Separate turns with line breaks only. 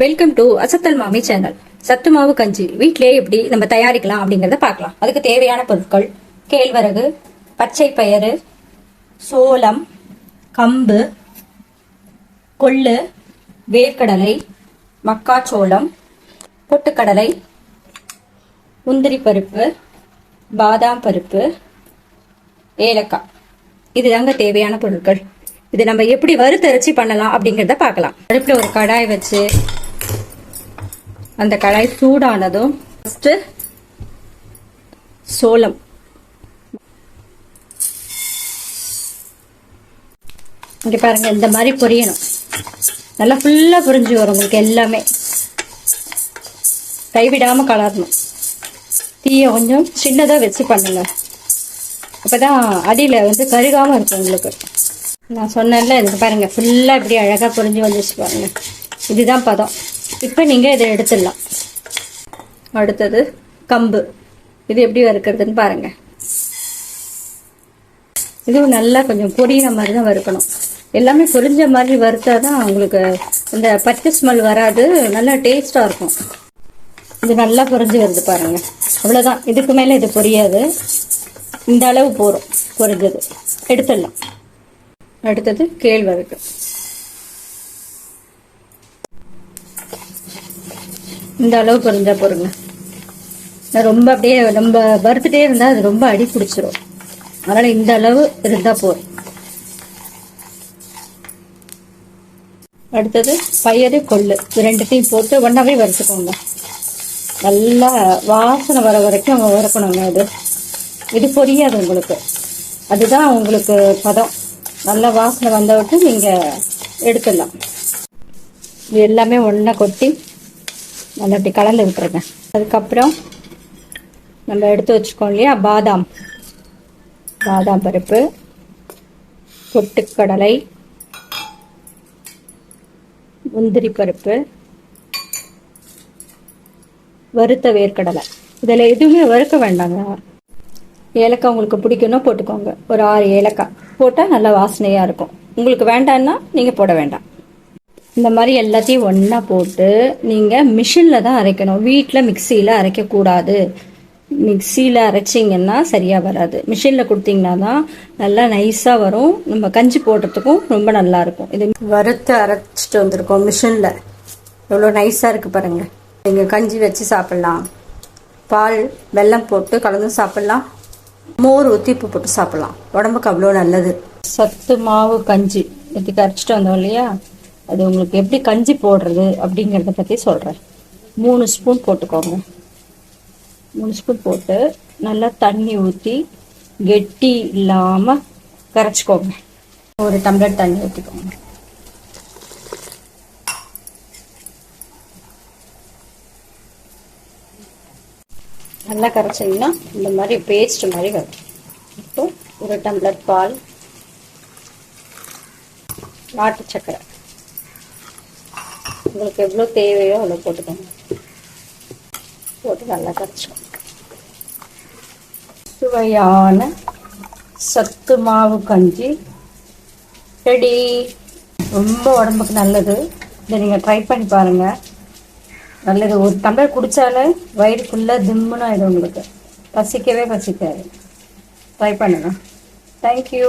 Welcome to அசத்தல் மாமி channel சத்து மாவு கஞ்சி. வீட்டிலேயே எப்படி நம்ம தயாரிக்கலாம் அப்படிங்கறத பார்க்கலாம். அதுக்கு தேவையான பொருட்கள் கேழ்வரகு பச்சை பயறு சோளம் கம்பு கொள்ளு வேர்க்கடலை மக்காச்சோளம் பொட்டுக்கடலை முந்திரி பருப்பு பாதாம் பருப்பு ஏலக்காய். இதுதாங்க தேவையான பொருட்கள். இது நம்ம எப்படி வறுத்தரைச்சி பண்ணலாம் அப்படிங்கிறத பார்க்கலாம். அடுப்பில் ஒரு கடாய் வச்சு அந்த கடாய் சூடானதும் ஃபஸ்ட்டு சோளம். இங்கே பாருங்க இந்த மாதிரி பொரியணும். நல்லா ஃபுல்லாக பொரிஞ்சு வரும் உங்களுக்கு எல்லாமே. கைவிடாமல் கலரணும். தீயை கொஞ்சம் சின்னதாக வச்சு பண்ணுங்க. அப்பதான் அடியில் வந்து கருகாமல் இருக்கும் உங்களுக்கு. நான் சொன்னேன்ல இதுக்கு பாருங்க ஃபுல்லாக இப்படி அழகாக பொரிஞ்சு வந்துச்சு பாருங்க. இதுதான் பதம். இப்போ நீங்கள் இதை எடுத்துடலாம். அடுத்தது கம்பு. இது எப்படி வறுக்கிறதுன்னு பாருங்க. இதுவும் நல்லா கொஞ்சம் பொரியிற மாதிரி தான் வறுக்கணும். எல்லாமே பொரிஞ்ச மாதிரி வறுத்தா தான் உங்களுக்கு இந்த பச்சை ஸ்மெல் வராது. நல்லா டேஸ்ட்டாக இருக்கும். இது நல்லா பொரிஞ்சு வருது பாருங்க. அவ்வளோதான் இதுக்கு மேலே இது பொரியாது. இந்த அளவு போகிறோம் பொரிஞ்சது. எடுத்துடலாம். அடுத்தது கேழ்வரகு. இந்த அளவு இருந்தால் போருங்க. நான் ரொம்ப அப்படியே நம்ம வறுத்துட்டே இருந்தால் அது ரொம்ப அடி பிடிச்சிரும். அதனால் இந்த அளவு இருந்தால் போதும். அடுத்தது பயிறு கொள்ளு. ரெண்டுத்தையும் போட்டு ஒன்றாவே வறுத்துக்கோங்க. நல்லா வாசனை வர வரைக்கும் வறுக்கணுங்க அது. இது பொரியாது உங்களுக்கு. அதுதான் உங்களுக்கு பதம். நல்லா வாசனை வந்தவட்டு நீங்கள் எடுத்துடலாம். இது எல்லாமே ஒன்றா கொட்டி நல்லா அப்படி கலந்து விட்டுருங்க. அதுக்கப்புறம் நம்ம எடுத்து வச்சுக்கோம் இல்லையா? பாதாம். பாதாம் பருப்பு பொட்டுக்கடலை முந்திரி பருப்பு வறுத்த வேர்க்கடலை. இதில் எதுவுமே வறுக்க வேண்டாங்க. ஏலக்காய் உங்களுக்கு பிடிக்குன்னா போட்டுக்கோங்க. ஒரு ஆறு ஏலக்காய். போட்டால் நல்லா வாசனையாக இருக்கும். உங்களுக்கு வேண்டான்னா நீங்கள் போட வேண்டாம். இந்த மாதிரி எல்லாத்தையும் ஒன்றா போட்டு நீங்கள் மிஷினில் தான் அரைக்கணும். வீட்டில் மிக்சியில் அரைக்கக்கூடாது. மிக்சியில் அரைச்சிங்கன்னா சரியாக வராது. மிஷினில் கொடுத்தீங்கன்னா தான் நல்லா நைஸாக வரும். நம்ம கஞ்சி போடுறதுக்கும் ரொம்ப நல்லா இருக்கும். இது வறுத்து அரைச்சிட்டு வந்திருக்கோம் மிஷினில் எவ்வளோ நைஸாக இருக்குது பாருங்கள் நீங்கள் கஞ்சி வச்சு சாப்பிட்லாம். பால் வெல்லம் போட்டு கலந்து சாப்பிட்லாம். மோர் ஊற்றி போட்டு சாப்பிட்லாம். உடம்புக்கு அவ்வளோ நல்லது. சத்து மாவு கஞ்சி. இதுக்கு அரைச்சிட்டு வந்தோம் இல்லையா? அது உங்களுக்கு எப்படி கஞ்சி போடுறது அப்படிங்கிறத பற்றி சொல்கிறேன் மூணு ஸ்பூன் போட்டுக்கோங்க. மூணு ஸ்பூன் போட்டு நல்லா தண்ணி ஊற்றி கெட்டி இல்லாமல் கரைச்சிக்கோங்க. ஒரு டம்ளர் தண்ணி ஊற்றிக்கோங்க நல்லா கரைச்சிங்கன்னா இந்த மாதிரி பேஸ்ட் மாதிரி வரும். இப்போ ஒரு டம்ளர் பால் நாட்டு சக்கரை. உங்களுக்கு எவ்வளோ தேவையோ அவ்வளோ போட்டுக்கோங்க. போட்டு நல்லா கரைச்சிக்கோங்க. சுவையான சத்து மாவு கஞ்சி ரெடி. ரொம்ப உடம்புக்கு நல்லது. இதை நீங்கள் ட்ரை பண்ணி பாருங்கள் நல்லது. ஒரு டம்ளர் குடித்தாலே வயிறு ஃபுல்லாக திம்முன்னு ஆயிடும் உங்களுக்கு. பசிக்கவே பசிக்காது. ட்ரை பண்ணுங்க. தேங்க்யூ